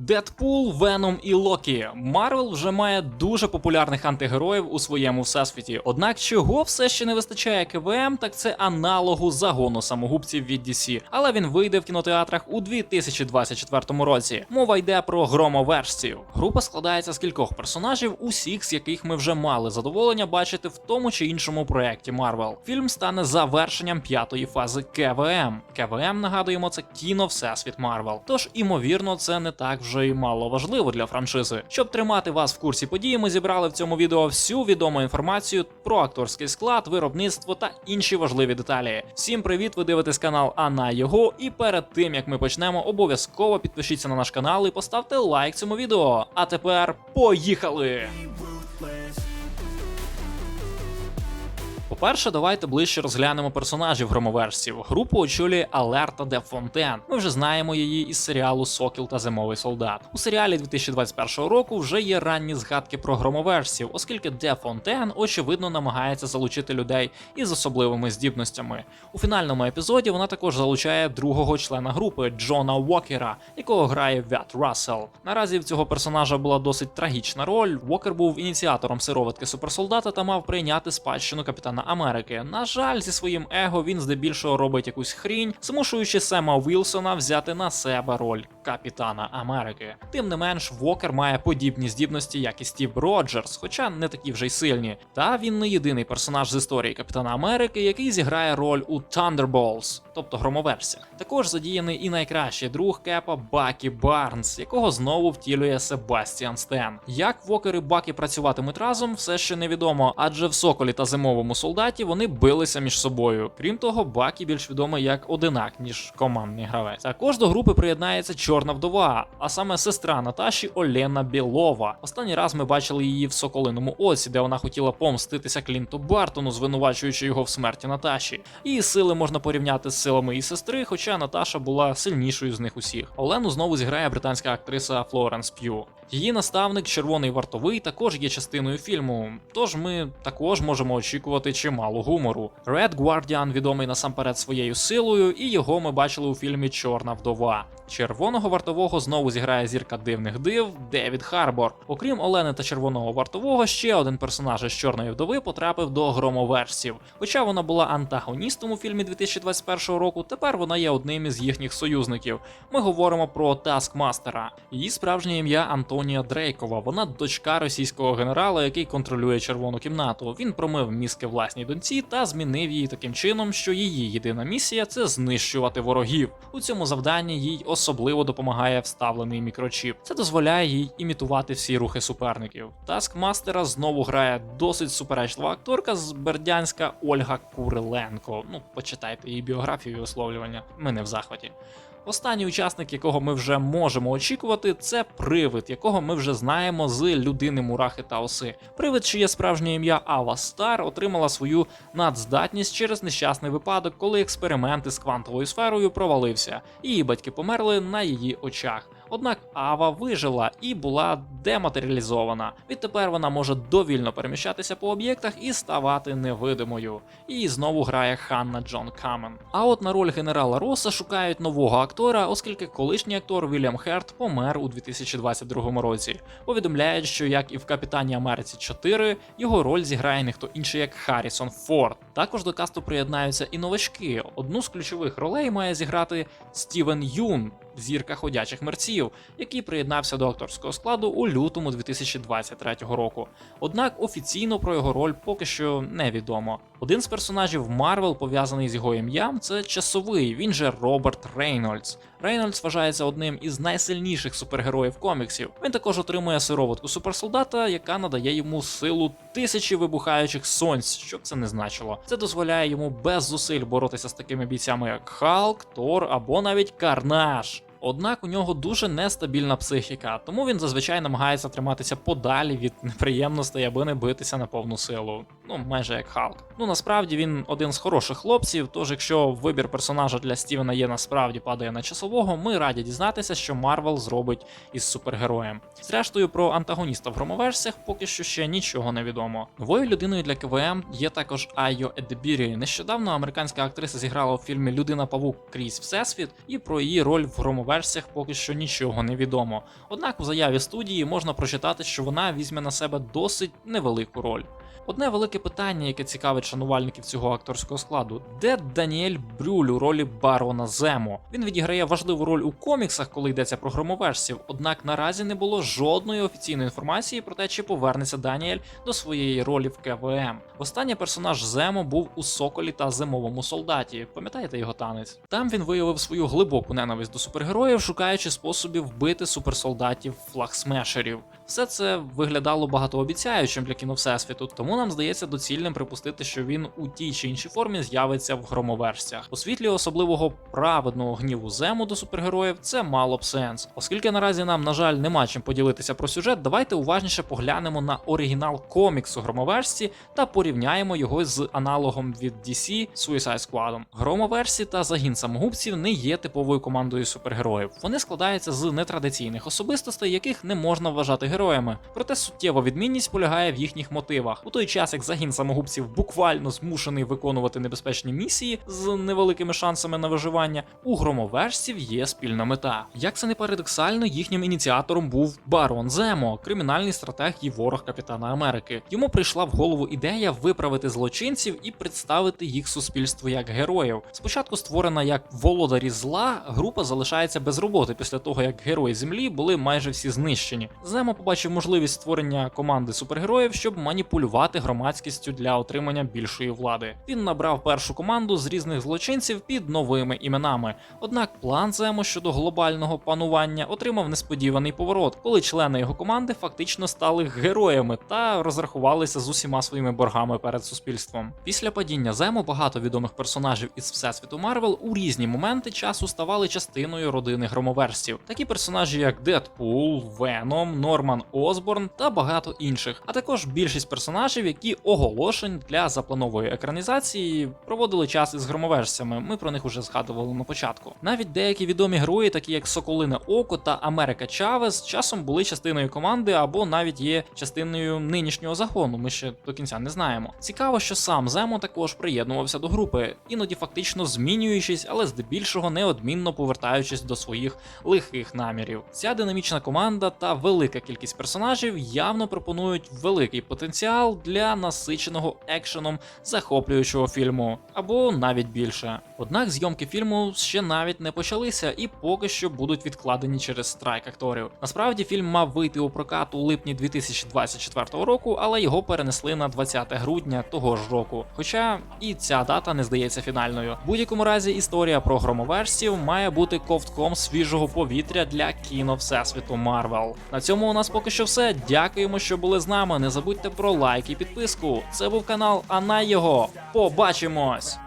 Дедпул, Веном і Локі. Марвел вже має дуже популярних антигероїв у своєму всесвіті. Однак чого все ще не вистачає КВМ, так це аналогу загону самогубців від DC. Але він вийде в кінотеатрах у 2024 році. Мова йде про громовержців. Група складається з кількох персонажів, усіх з яких ми вже мали задоволення бачити в тому чи іншому проєкті Марвел. Фільм стане завершенням п'ятої фази КВМ. КВМ, нагадуємо, це кіно Всесвіт Марвел. Тож, імовірно, це не так вже й мало важливо для франшизи. Щоб тримати вас в курсі подій, ми зібрали в цьому відео всю відому інформацію про акторський склад, виробництво та інші важливі деталі. Всім привіт! Ви дивитесь канал Ана Його. І перед тим як ми почнемо, обов'язково підпишіться на наш канал і поставте лайк цьому відео. А тепер поїхали! По-перше, давайте ближче розглянемо персонажів громоверсів. Групу очолює Алерта де Фонтен. Ми вже знаємо її із серіалу Сокіл та Зимовий солдат. У серіалі 2021 року вже є ранні згадки про громоверсів, оскільки де Фонтен очевидно намагається залучити людей із особливими здібностями. У фінальному епізоді вона також залучає другого члена групи Джона Уокера, якого грає Вят Рассел. Наразі в цього персонажа була досить трагічна роль. Уокер був ініціатором сироватки суперсолдата та мав прийняти спадщину капітана Америки. На жаль, зі своїм его він здебільшого робить якусь хрінь, змушуючи Сема Вілсона взяти на себе роль капітана Америки. Тим не менш, Вокер має подібні здібності, як і Стів Роджерс, хоча не такі вже й сильні. Та він не єдиний персонаж з історії Капітана Америки, який зіграє роль у Thunderbolts, тобто громоверсі. Також задіяний і найкращий друг Кепа Бакі Барнс, якого знову втілює Себастіан Стен. Як Вокер і Бакі працюватимуть разом, все ще невідомо, адже в Соколі та зимовому солдаті вони билися між собою. Крім того, Бакі більш відомий як одинак, ніж командний гравець. Також до групи приєднається чорна вдова, а саме сестра Наташі Олена Білова. Останній раз ми бачили її в Соколиному оці, де вона хотіла помститися Клінту Бартону, звинувачуючи його в смерті Наташі. Її сили можна порівняти з силами її сестри, хоча Наташа була сильнішою з них усіх. Олену знову зіграє британська актриса Флоренс П'ю. Її наставник Червоний вартовий також є частиною фільму, тож ми також можемо очікувати чимало гумору. Red Guardian відомий насамперед своєю силою, і його ми бачили у фільмі Чорна вдова. Червоного вартового знову зіграє зірка дивних див Девід Харбор. Окрім Олени та червоного вартового, ще один персонаж із чорної вдови потрапив до громоверсів. Хоча вона була антагоністом у фільмі 2021 року, тепер вона є одним із їхніх союзників. Ми говоримо про Таскмастера. Її справжнє ім'я Антонія Дрейкова. Вона дочка російського генерала, який контролює червону кімнату. Він промив мізки власній доньці та змінив її таким чином, що її єдина місія це знищувати ворогів. У цьому завданні їй особливо допомагає вставлений мікрочіп. Це дозволяє їй імітувати всі рухи суперників. Таскмастера знову грає досить суперечлива акторка з Бердянська Ольга Куриленко. Ну, почитайте її біографію і висловлювання. Ми не в захваті. Останній учасник, якого ми вже можемо очікувати, це привид, якого ми вже знаємо з людини Мурахи та Оси. Привид, чиє справжнє ім'я Ава Стар, отримала свою надздатність через нещасний випадок, коли експеримент із квантовою сферою провалився. Її батьки померли на її очах. Однак Ава вижила і була дематеріалізована. Відтепер вона може довільно переміщатися по об'єктах і ставати невидимою. Її знову грає Ханна Джон Камен. А от на роль генерала Роса шукають нового актора, оскільки колишній актор Вільям Херт помер у 2022 році. Повідомляють, що як і в Капітані Америці 4, його роль зіграє не хто інший, як Харрісон Форд. Також до касту приєднаються і новачки. Одну з ключових ролей має зіграти Стівен Юн, зірка ходячих мерців, який приєднався до акторського складу у лютому 2023 року. Однак офіційно про його роль поки що невідомо. Один з персонажів Марвел, пов'язаний з його ім'ям, це часовий. Він же Роберт Рейнольдс. Рейнольдс вважається одним із найсильніших супергероїв коміксів. Він також отримує сироватку суперсолдата, яка надає йому силу тисячі вибухаючих сонць, що б це не значило. Це дозволяє йому без зусиль боротися з такими бійцями, як Халк, Тор або навіть Карнаж. Однак у нього дуже нестабільна психіка, тому він зазвичай намагається триматися подалі від неприємностей, аби не битися на повну силу. Ну, майже як Халк. Ну насправді він один з хороших хлопців. Тож, якщо вибір персонажа для Стівена є насправді падає на часового, ми раді дізнатися, що Марвел зробить із супергероєм. Зрештою, про антагоніста в громоверсіях поки що ще нічого не відомо. Новою людиною для КВМ є також Айо Едебірі. Нещодавно американська актриса зіграла у фільмі Людина Павук крізь Всесвіт, і про її роль в громоверсіях громоверсіях поки що нічого не відомо. Однак у заяві студії можна прочитати, що вона візьме на себе досить невелику роль. Одне велике питання, яке цікавить шанувальників цього акторського складу: де Даніель Брюль у ролі барона Земо? Він відіграє важливу роль у коміксах, коли йдеться про громоверсів. Однак наразі не було жодної офіційної інформації про те, чи повернеться Даніель до своєї ролі в КВМ. Останній персонаж Земо був у Соколі та Зимовому солдаті. Пам'ятаєте його танець? Там він виявив свою глибоку ненависть до супергероїв, шукаючи способів вбити суперсолдатів флагсмешерів. Все це виглядало багатообіцяючим для кіно всесвіту, тому нам здається доцільним припустити, що він у тій чи іншій формі з'явиться в громоверсіях. У світлі особливого праведного гніву зему до супергероїв це мало б сенс. Оскільки наразі нам, на жаль, нема чим поділитися про сюжет, давайте уважніше поглянемо на оригінал коміксу громоверсі та порівняємо його з аналогом від DC Suicide Squad. Громоверсі та загін самогубців не є типовою командою супергероїв. Вони складаються з нетрадиційних особистостей, яких не можна вважати героями. Проте суттєва відмінність полягає в їхніх мотивах. У той час як загін самогубців буквально змушений виконувати небезпечні місії з невеликими шансами на виживання, у громоверсів є спільна мета. Як це не парадоксально, їхнім ініціатором був Барон Земо, кримінальний стратег і ворог Капітана Америки. Йому прийшла в голову ідея виправити злочинців і представити їх суспільству як героїв. Спочатку створена як володарі зла, група залишається без роботи після того, як герої землі були майже всі знищені. Земо побачив можливість створення команди супергероїв, щоб маніпулювати громадськістю для отримання більшої влади. Він набрав першу команду з різних злочинців під новими іменами. Однак план Земо щодо глобального панування отримав несподіваний поворот, коли члени його команди фактично стали героями та розрахувалися з усіма своїми боргами перед суспільством. Після падіння Зему багато відомих персонажів із всесвіту Марвел у різні моменти часу ставали частиною родини громоверсів. Такі персонажі, як Дедпул, Веном, Норман Осборн та багато інших, а також більшість персонажів, які оголошень для запланової екранізації проводили час із громоверсями. Ми про них уже згадували на початку. Навіть деякі відомі герої, такі як Соколине Око та Америка Чавес, часом були частиною команди або навіть є частиною нинішнього загону. Ми ще до кінця не знаємо. Цікаво, що сам Земо також приєднувався до групи, іноді фактично змінюючись, але здебільшого неодмінно повертаючись до своїх лихих намірів. Ця динамічна команда та велика кількість персонажів явно пропонують великий потенціал для насиченого екшеном захоплюючого фільму, або навіть більше. Однак зйомки фільму ще навіть не почалися і поки що будуть відкладені через страйк акторів. Насправді фільм мав вийти у прокат у липні 2024 року, але його перенесли на 20 грудня того ж року. Хоча і ця дата не здається фінальною. В будь-якому разі історія про громоверсів має бути ковтком свіжого повітря для кіно всесвіту Марвел. На цьому у поки що все. Дякуємо, що були з нами. Не забудьте про лайк і підписку. Це був канал, а на його побачимось.